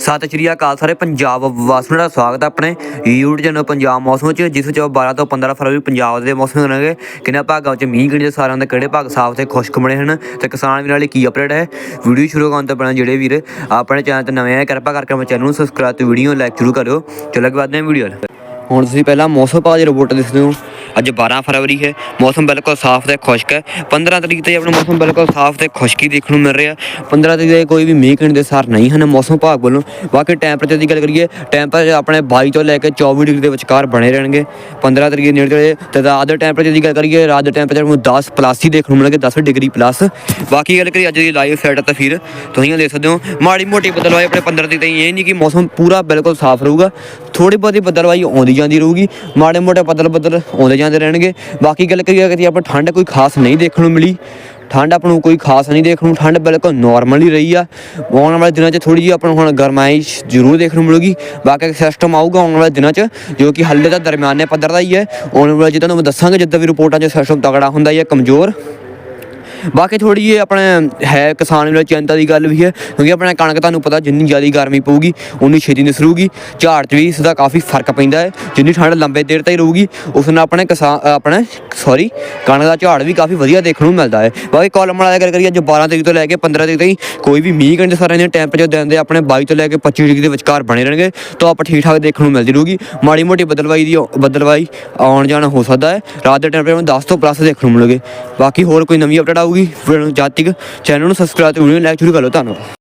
ਸਤਿ ਸ਼੍ਰੀ ਅਕਾਲ ਸਾਰੇ ਪੰਜਾਬ ਵਾਸੀਆਂ ਦਾ ਸਵਾਗਤ ਹੈ ਆਪਣੇ YouTube ਚੈਨਲ ਪੰਜਾਬ ਮੌਸਮ ਚ ਜਿਸ ਵਿੱਚ 12 ਤੋਂ 15 ਫਰਵਰੀ ਪੰਜਾਬ ਦੇ ਮੌਸਮ ਹੋਣਗੇ। ਕਿੰਨਾ ਭਾਗਾਂ ਵਿੱਚ ਮੀਂਹ ਕਿੰਨੇ ਸਾਰਿਆਂ ਦੇ ਕਿਹੜੇ ਭਾਗ ਸਾਫ਼ ਤੇ ਖੁਸ਼ਕ ਬਣੇ ਹਨ ਤੇ ਕਿਸਾਨ ਵੀਰਾਂ ਲਈ ਕੀ ਅਪਡੇਟ ਹੈ? ਵੀਡੀਓ ਸ਼ੁਰੂ ਕਰਨ ਤੋਂ ਪਹਿਲਾਂ ਜਿਹੜੇ ਵੀਰ ਆਪਣੇ ਚੈਨਲ ਤੇ ਨਵੇਂ ਆ ਕਿਰਪਾ ਕਰਕੇ ਆਪਣੇ ਚੈਨਲ ਨੂੰ ਸਬਸਕ੍ਰਾਈਬ ਤੇ ਵੀਡੀਓ ਲਾਈਕ ਜ਼ਰੂਰ ਕਰਿਓ। ਚਲੋ ਅੱਗੇ ਵਧਦੇ ਹਾਂ ਵੀਡੀਓ ਹੁਣ ਤੁਸੀਂ ਪਹਿਲਾਂ ਮੌਸਮ ਭਾਅ ਦੀ ਰਿਪੋਰਟ ਦੇਖਦੇ ਹੋ ਅੱਜ 12 ਫਰਵਰੀ ਹੈ, ਮੌਸਮ ਬਿਲਕੁਲ ਸਾਫ਼ ਤੇ ਖੁਸ਼ਕ ਹੈ। 15 ਤਰੀਕ ਤੇ ਆਪਣਾ ਮੌਸਮ ਬਿਲਕੁਲ ਸਾਫ਼ ਤੇ ਖੁਸ਼ਕੀ ਦੇਖਣ ਨੂੰ ਮਿਲ ਰਿਹਾ 15 ਤਰੀਕ ਦੇ ਕੋਈ ਵੀ ਮੀਂਹ ਕਿਣ ਦੇ ਸਾਰ ਨਹੀਂ ਹਨ, ਮੌਸਮ ਵਿਭਾਗ ਵੱਲੋਂ ਬਾਕੀ ਟੈਂਪਰੇਚਰ ਦੀ ਗੱਲ ਕਰੀਏ ਟੈਂਪਰੇਚਰ ਆਪਣੇ 22 ਤੋਂ ਲੈ ਕੇ 24 ਡਿਗਰੀ ਦੇ ਵਿਚਕਾਰ ਬਣੇ ਰਹਿਣਗੇ। 15 ਤਰੀਕ ਦੇ ਨੇੜੇ ਤੇੜੇ ਤੇ ਰਾਤ ਦੇ ਟੈਂਪਰੇਚਰ ਦੀ ਗੱਲ ਕਰੀਏ, ਰਾਤ ਦੇ ਟੈਂਪਰੇਚਰ ਨੂੰ 10 ਪਲੱਸ ਹੀ ਦੇਖਣ ਨੂੰ ਮਿਲਣਗੇ 10 ਡਿਗਰੀ ਪਲੱਸ ਬਾਕੀ ਗੱਲ ਕਰੀਏ, ਅੱਜ ਦੀ ਲਾਈਵ ਸੈਟ ਤਾਂ ਫਿਰ ਤੁਸੀਂ ਦੇਖ ਸਕਦੇ ਹੋ, ਮਾੜੀ ਮੋਟੀ ਬਦਲਵਾਈ ਆਪਣੇ 15 ਤਰੀਕ ਤਾਈਂ, ਇਹ ਨਹੀਂ ਕਿ ਮੌਸਮ ਪੂਰਾ ਬਿਲਕੁਲ ਸਾਫ਼ ਰਹੂਗਾ। ਥੋੜੀ ਬਹੁਤੀ ਬਦਲਵਾਈ ਆਉਂਦੀ ਜਾਂਦੀ ਰਹੂਗੀ, ਮਾੜੇ ਮੋਟੇ ਬਦਲ ਬਦਲ ਆਉਂਦੇ ਜਾਂਦੇ ਰਹਿਣਗੇ। ਬਾਕੀ ਗੱਲ ਕਰੀਏ ਕਿ ਆਪਾਂ ਠੰਡ ਕੋਈ ਖਾਸ ਨਹੀਂ ਦੇਖਣ ਨੂੰ ਮਿਲੀ, ਠੰਡ ਆਪਾਂ ਨੂੰ ਕੋਈ ਖਾਸ ਨਹੀਂ ਦੇਖਣ ਨੂੰ, ਠੰਡ ਬਿਲਕੁਲ ਨਾਰਮਲ ਹੀ ਰਹੀ ਆ। ਆਉਣ ਵਾਲੇ ਦਿਨਾਂ 'ਚ ਥੋੜੀ ਜਿਹੀ ਆਪਾਂ ਨੂੰ ਹੁਣ ਗਰਮਾਇਸ਼ ਜ਼ਰੂਰ ਦੇਖਣ ਨੂੰ ਮਿਲੂਗੀ। ਬਾਕੀ ਸਿਸਟਮ ਆਊਗਾ ਆਉਣ ਵਾਲੇ ਦਿਨਾਂ 'ਚ, ਜੋ ਕਿ ਹਾਲੇ ਤਾਂ ਦਰਮਿਆਨੇ ਪੱਧਰ ਦਾ ਹੀ ਹੈ, ਆਉਣ ਵਾਲੇ ਜਿੱਦਾਂ ਤੁਹਾਨੂੰ ਦੱਸਾਂਗੇ, ਜਿੱਦਾਂ ਵੀ ਰਿਪੋਰਟਾਂ 'ਚ ਸਿਸਟਮ ਤਗੜਾ ਹੁੰਦਾ ਹੈ ਕਮਜ਼ੋਰ। ਬਾਕੀ ਥੋੜੀ ਜਿਹੀ ਆਪਣੇ ਹੈ ਕਿਸਾਨ ਵੀਰਾਂ ਚਿੰਤਾ ਦੀ ਗੱਲ ਵੀ ਹੈ, ਕਿਉਂਕਿ ਆਪਣੇ ਕਣਕ ਤੁਹਾਨੂੰ ਪਤਾ ਜਿੰਨੀ ਜ਼ਿਆਦਾ ਗਰਮੀ ਪਊਗੀ, ਉਨੀ ਛੇਤੀ ਨਿਸਰੂਗੀ, ਝਾੜ 'ਚ ਵੀ ਇਸ ਦਾ ਕਾਫੀ ਫ਼ਰਕ ਪੈਂਦਾ ਹੈ, ਜਿੰਨੀ ਠੰਡ ਲੰਬੇ ਦੇਰ ਤੱਕ ਰਹੂਗੀ, ਉਸ ਨਾਲ ਆਪਣੇ ਕਿਸਾਨ ਆਪਣੇ ਸੌਰੀ ਕਣਕ ਦਾ ਝਾੜ ਵੀ ਕਾਫੀ ਵਧੀਆ ਦੇਖਣ ਨੂੰ ਮਿਲਦਾ ਹੈ। ਬਾਕੀ ਕਾਲਮ ਵਾਲਾ ਗੱਲ ਕਰੀਏ, ਅੱਜ 12 ਤਰੀਕ ਤੋਂ ਲੈ ਕੇ 15 ਤਰੀਕ ਤਾਈਂ ਕੋਈ ਵੀ ਮੀਂਹ ਕੰਡੇ ਸਾਰਿਆਂ ਨੇ ਟੈਂਪਰੇਚਰ ਦਿਨ ਦੇ ਆਪਣੇ 22 ਤੋਂ ਲੈ ਕੇ 25 ਡਿਗਰੀ ਦੇ ਵਿਚਕਾਰ ਬਣੇ ਰਹਿਣਗੇ, ਤਾਂ ਆਪਾਂ ਠੀਕ ਠਾਕ ਦੇਖਣ ਨੂੰ ਮਿਲਦੀ ਰਹੂਗੀ। ਮਾੜੀ ਮੋਟੀ ਬਦਲਵਾਈ ਦੀ ਬਦਲਵਾਈ ਆਉਣ ਜਾਣ ਹੋ ਸਕਦਾ ਹੈ, ਰਾਤ ਦੇ ਟੈਂਪਰੇਚਰ 10 ਤੋਂ ਪਲੱਸ ਦੇਖਣ ਨੂੰ ਮਿਲਣਗੇ। ਬਾਕੀ ਹੋਰ ਕੋਈ ਨਵੀਂ ਅਪਡੇਟ ਆਊਗੀ। ਫਿਰ ਜਦ ਤੱਕ ਚੈਨਲ ਨੂੰ ਸਬਸਕ੍ਰਾਈਬ ਤੇ ਵੀਡੀਓ ਲਾਈਕ ਜ਼ਰੂਰ ਕਰ ਲਓ। ਧੰਨਵਾਦ।